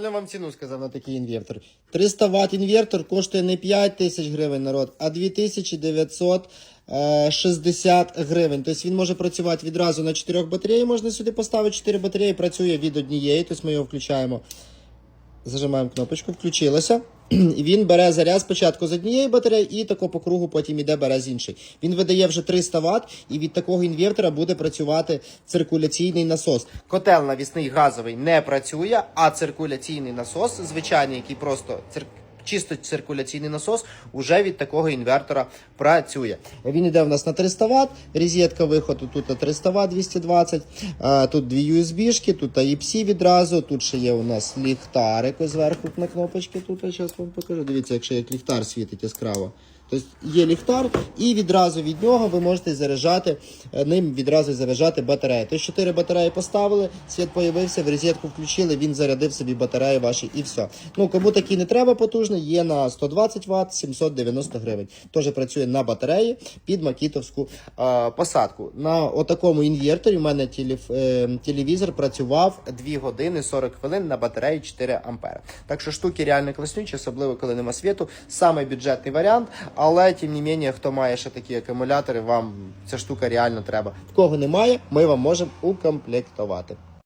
Я вам ціну сказав на такий інвертор. 300 Вт інвертор коштує не 5 тисяч гривень народ, а 2960 гривень. Тобто він може працювати відразу на 4 батареї. Можна сюди поставити 4 батареї, працює від однієї. Тобто ми його включаємо. Зажимаємо кнопочку, включилося. Він бере заряд спочатку з однієї батареї і тако по кругу потім іде бере з іншої. Він видає вже 300 Вт, і від такого інвертора буде працювати циркуляційний насос. Котел навісний газовий не працює, а циркуляційний насос, звичайний, який просто цир... Чисто циркуляційний насос уже від такого інвертора працює. Він йде в нас на 300 Вт, розетка виходу тут на 300 Вт 220, тут дві USB-шки, тут Type-C відразу, тут ще є у нас ліхтарик зверху на кнопочки. Тут я зараз вам покажу. Дивіться, якщо як ліхтар світить яскраво. Тобто є ліхтар, і відразу від нього ви можете заряджати е, ним відразу заряджати батареї. Тобто 4 батареї поставили, світ появився, в розетку включили, він зарядив собі батареї ваші і все. Ну кому такий не треба потужний, є на 120 Вт 790 гривень. Теж працює на батареї під макітовську е, посадку. На отакому інверторі в мене телеф, е, телевізор працював 2 години 40 хвилин на батареї 4 ампери. Так що штуки реально класнючі, особливо коли нема світу. Саме бюджетний варіант, але тим не менше, хто має ще такі акумулятори, вам ця штука реально треба. В кого немає, ми вам можемо укомплектувати.